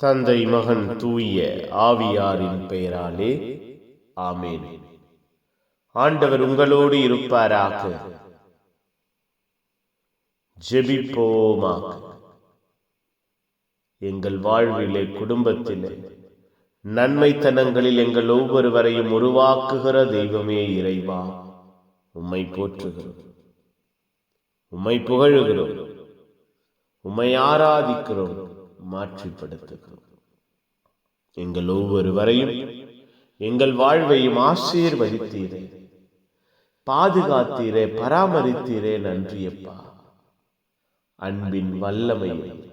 தந்தை மகன் தூய ஆவியாரின் பெயராலே ஆமேன். ஆண்டவர் உங்களோடு இருப்பாராக. ஜெபிப்போமாக. எங்கள் வாழ்விலே குடும்பத்திலே நன்மைத்தனங்களில் எங்கள் ஒவ்வொருவரையும் உருவாக்குகிற தெய்வமே இறைவா. உம்மை போற்றுகிறோம். உம்மை புகழுகிறோம். உம்மை ஆராதிக்கிறோம். மாற்றிப்படுத்துகிறோம். எங்கள் ஒவ்வொருவரையும் எங்கள் வாழ்வையும் ஆசீர்வதித்தீரே. பாதுகாத்தீரே பராமரித்தீரே நன்றியப்பா. அன்பின் வல்லமையை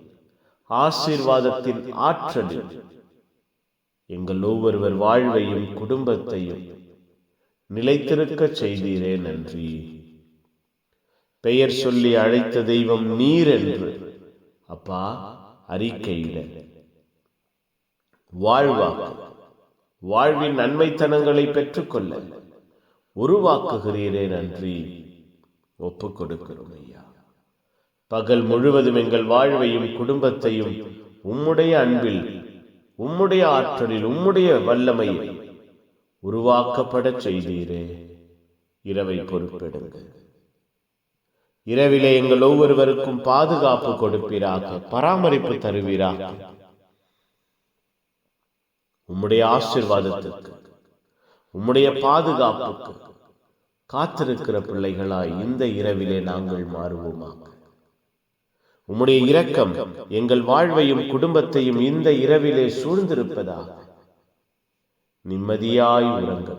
ஆசீர்வாதத்தின் ஆற்றலில் எங்கள் ஒவ்வொருவர் வாழ்வையும் குடும்பத்தையும் நிலைத்திருக்க செய்தீரே நன்றி. பெயர் சொல்லி அழைத்த தெய்வம் நீர் என்று அப்பா அறிக்கையிட வாழ்வாக்கு. வாழ்வின் நன்மைத்தனங்களை பெற்றுக்கொள்ள உருவாக்குகிறீரே நன்றி. ஒப்புக் கொடுக்கிறோம் ஐயா. பகல் முழுவதும் எங்கள் வாழ்வையும் குடும்பத்தையும் உம்முடைய அன்பில் உம்முடைய ஆற்றலில் உம்முடைய வல்லமையில் உருவாக்கப்படச் செய்தீரே. இரவை பொறுப்பெடுங்கள். இரவிலே எங்கள் ஒவ்வொருவருக்கும் பாதுகாப்பு கொடுப்பீராக பராமரிப்பு தருவீராக. உம்முடைய ஆசிர்வாதத்துக்கு உம்முடைய பாதுகாப்புக்கு காத்திருக்கிற பிள்ளைகளாய் இந்த இரவிலே நாங்கள் மாறுவோமாக. உம்முடைய இரக்கம் எங்கள் வாழ்வையும் குடும்பத்தையும் இந்த இரவிலே சூழ்ந்திருப்பதாக நிம்மதியாய் உறங்க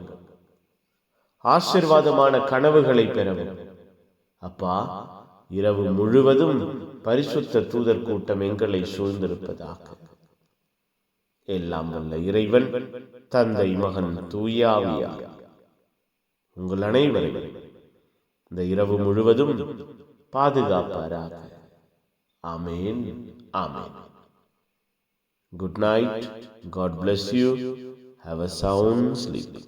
ஆசிர்வாதமான கனவுகளை பெறவும் அப்பா இரவு முழுவதும் பரிசுத்த தூதர் கூட்டம் எங்களை சூழ்ந்திருப்பதாக. எல்லாம் வல்ல இறைவன் தந்தை மகன் தூயாவியா உங்கள் அனைவரையும் இந்த இரவு முழுவதும் பாதுகாப்பாராக. Amen amen. Good night God bless you have a sound sleep